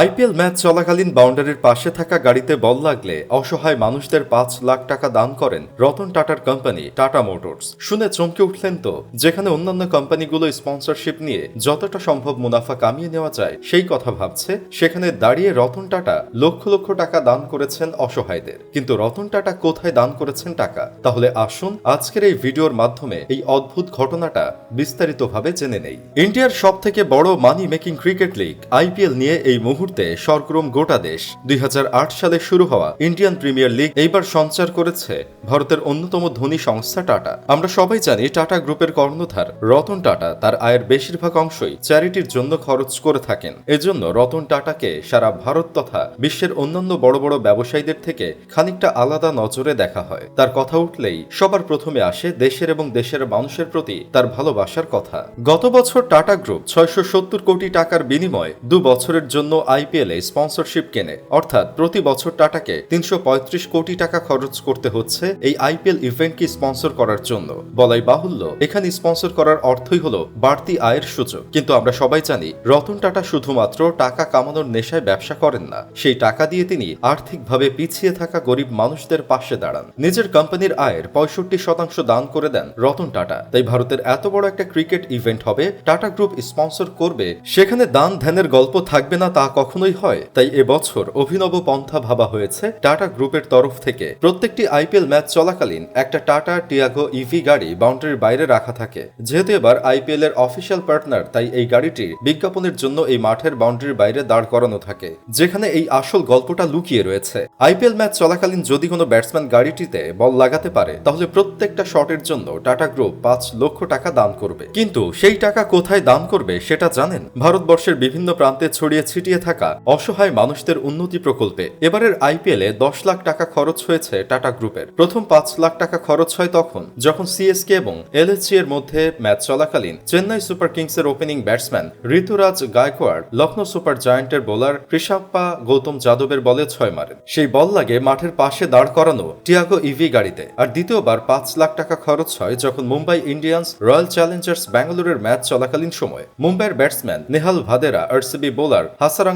IPL match চলাকালীন বাউন্ডারির পাশে থাকা গাড়িতে বল লাগলে অসহায় মানুষদের পাঁচ লাখ টাকা দান করেন রতন টাটার কোম্পানি, টাটা মোটরস। শুনে চমকে উঠলেন তো, যেখানে অন্যান্য কোম্পানিগুলো স্পন্সরশিপ নিয়ে যতটা সম্ভব মুনাফা কামিয়ে নেওয়া যায়, সেই কথা ভাবছে, সেখানে দাঁড়িয়ে রতন টাটা লক্ষ লক্ষ টাকা দান করেছেন অসহায়দের। কিন্তু রতন টাটা কোথায় দান করেছেন টাকা? তাহলে আসুন আজকের এই ভিডিওর মাধ্যমে এই অদ্ভুত ঘটনাটা বিস্তারিতভাবে জেনে নেই। ইন্ডিয়ার সব থেকে বড় money making cricket league IPL নিয়ে এই মুহূর্তে সরগরম গোটা দেশ। দুই হাজার আট সালে শুরু হওয়া ইন্ডিয়ান প্রিমিয়ার লিগ এইবার সঞ্চার করেছে ভারতের অন্যতম ধনী সংস্থা টাটা। আমরা সবাই জানি টাটা গ্রুপের কর্ণধার রতন টাটা তার আয়ের বেশিরভাগ অংশই চ্যারিটির জন্য খরচ করে থাকেন। এজন্য রতন টাটাকে সারা ভারত তথা বিশ্বের অন্যান্য বড় বড় ব্যবসায়ীদের থেকে খানিকটা আলাদা নজরে দেখা হয়। তার কথা উঠলেই সবার প্রথমে আসে দেশের এবং দেশের মানুষের প্রতি তার ভালোবাসার কথা। গত বছর টাটা গ্রুপ ছয়শো সত্তর কোটি টাকার বিনিময়ে দু বছরের জন্য আইপিএল এ স্পন্সরশিপ কেনে। অর্থাৎ প্রতি বছর টাটাকে তিনশো পঁয়ত্রিশ কোটি টাকা খরচ করতে হচ্ছে এই আইপিএল ইভেন্টকে স্পন্সর করার জন্য। বলাই বাহুল্য, এখানে স্পন্সর করার অর্থই হলো বাড়তি আয়ের সুযোগ। কিন্তু আমরা সবাই জানি, রতন টাটা শুধুমাত্র টাকা কামানোর নেশায় ব্যবসা করেন না। সেই টাকা দিয়ে তিনি আর্থিকভাবে পিছিয়ে থাকা গরিব মানুষদের পাশে দাঁড়ান। নিজের কোম্পানির আয়ের পঁয়ষট্টি শতাংশ দান করে দেন রতন টাটা। তাই ভারতের এত বড় একটা ক্রিকেট ইভেন্ট হবে, টাটা গ্রুপ স্পন্সর করবে, সেখানে দান ধ্যানের গল্প থাকবে না তা কখনোই হয়। তাই এবছর অভিনব পন্থা ভাবা হয়েছে টাটা গ্রুপের তরফ থেকে। প্রত্যেকটি আইপিএল ম্যাচ চলাকালীন একটা টাটা, টিয়াগো, ইভি গাড়ি বাউন্ডারির বাইরে রাখা থাকে। যেহেতু এবার আইপিএল এর অফিসিয়াল পার্টনার, তাই এই গাড়িটি বিজ্ঞাপনের জন্য এই মাঠের বাউন্ডারির বাইরে দাঁড় করানো থাকে, যেখানে এই আসল গল্পটা লুকিয়ে রয়েছে। আইপিএল ম্যাচ চলাকালীন যদি কোনো ব্যাটসম্যান গাড়িটিতে বল লাগাতে পারে, তাহলে প্রত্যেকটা শটের জন্য টাটা গ্রুপ পাঁচ লক্ষ টাকা দান করবে। কিন্তু সেই টাকা কোথায় দান করবে, সেটা জানেন? ভারতবর্ষের বিভিন্ন প্রান্তে ছড়িয়ে ছিটিয়ে থাকা অসহায় মানুষদের উন্নতি প্রকল্পে। এবারের আইপিএল এ দশ লাখ টাকা খরচ হয়েছে টাটা গ্রুপের। প্রথম পাঁচ লাখ টাকা খরচ হয় তখন, যখন সিএসকে এবং এলএসজি এর মধ্যে ম্যাচ চলাকালীন চেন্নাই সুপার কিংসের opening batsman Ruturaj Gaikwad Lucknow super জায়ান্টের bowler Krishnappa Gowtham যাদবের বলে ছয় মারেন। সেই বল লাগে মাঠের পাশে দাঁড় করানো টিয়াগো ইভি গাড়িতে। আর দ্বিতীয়বার পাঁচ লাখ টাকা খরচ হয় যখন মুম্বাই ইন্ডিয়ান্স রয়্যাল চ্যালেঞ্জার্স ব্যাঙ্গালোরের ম্যাচ চলাকালীন সময়। মুম্বাইয়ের batsman Nehal Wadhera RCB bowler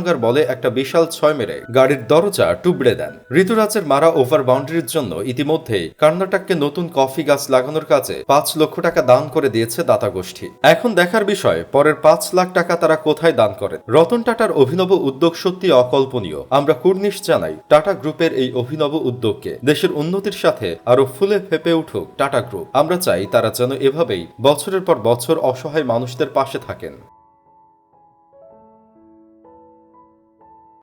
হাসারাঙ্গার বলে একটা বিশাল ছয় মেরে গাড়ির দরজা টুবড়ে দেন। ঋতুরাজের মারা ওভার বাউন্ডারির জন্য ইতিমধ্যেই কর্ণাটককে নতুন কফি গাছ লাগানোর কাজে পাঁচ লক্ষ টাকা দান করে দিয়েছে দাতা গোষ্ঠী। এখন দেখার বিষয়, পরের পাঁচ লাখ টাকা তারা কোথায় দান করেন? রতন টাটার অভিনব উদ্যোগ সত্যি অকল্পনীয়। আমরা কুর্নিশ জানাই টাটা গ্রুপের এই অভিনব উদ্যোগকে। দেশের উন্নতির সাথে আরও ফুলে ফেপে উঠুক টাটা গ্রুপ। আমরা চাই তারা যেন এভাবেই বছরের পর বছর অসহায় মানুষদের পাশে থাকেন।